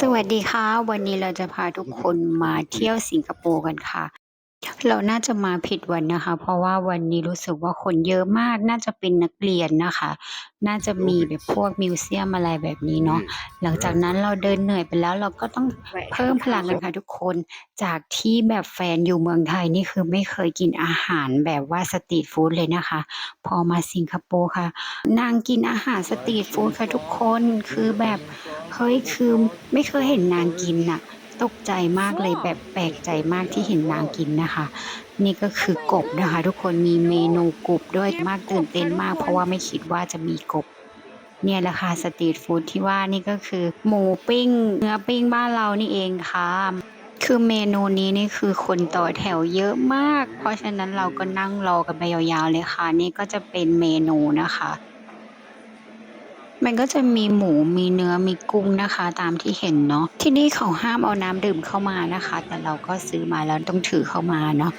สวัสดีค่ะ วันนี้เราจะพาทุกคนมาเที่ยวสิงคโปร์กันค่ะ เราน่าจะมาผิดวันนะคะ เพราะว่าวันนี้รู้สึกว่าคนเยอะมากน่าจะเป็นนักเรียนนะคะ น่าจะมีแบบพวกมิวเซียมอะไรแบบนี้เนาะหลังจากนั้นเราเดินเหนื่อยไปแล้วเราก็ต้องเพิ่มพลังกันค่ะทุกคนจากที่แบบแฟนอยู่เมืองไทยนี่คือไม่เคยกินอาหารแบบว่าสตรีทฟู้ดเลยนะคะ พอมาสิงคโปร์ค่ะ นางกินอาหารสตรีทฟู้ดค่ะทุกคนคือแบบเฮ้ยคือไม่เคยเห็นนางกินน่ะ ตกใจมากเลยแบบแปลกใจมากที่เห็นนางกินนะคะ นี่ก็คือกบนะคะ ทุกคนมีเมนูกบด้วยมากตื่นเต้นมาก เพราะว่าไม่คิดว่าจะมีกบเนี่ยแหละค่ะสตรีทฟู้ดที่ว่านี่ก็คือ หมูปิ้ง เนื้อปิ้งบ้านเรานี่เองค่ะ คือเมนูนี้นี่คือคนต่อแถวเยอะมาก เพราะฉะนั้นเราก็นั่งรอกันไปยาวๆเลยค่ะ นี่ก็จะเป็นเมนูนะคะ มันก็จะมีหมูมีเนื้อมีกุ้งนะคะ ตามที่เห็นเนาะที่นี่เขาห้ามเอาน้ำดื่มเข้ามานะคะ แต่เราก็ซื้อมาแล้วต้องถือเข้ามาเนาะ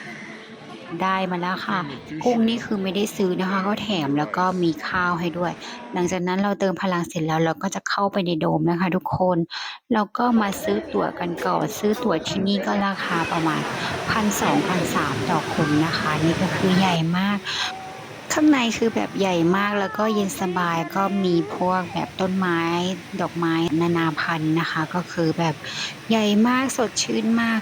ได้มาแล้วค่ะ กุ้งนี่คือไม่ได้ซื้อนะคะเขาแถมแล้วก็มีข้าวให้ด้วย หลังจากนั้นเราเติมพลังเสร็จแล้วเราก็จะเข้าไปในโดมนะคะ ทุกคนเราก็มาซื้อตั๋วกันก่อนซื้อตั๋วที่นี่ก็ราคาประมาณ1,200-1,300ต่อคนนะคะ นี่ก็คือใหญ่มาก ข้างในคือแบบใหญ่มากแล้วก็เย็นสบายก็มีพวกแบบต้นไม้ดอกไม้นานาพันธุ์นะคะ ก็คือแบบใหญ่มากสดชื่นมาก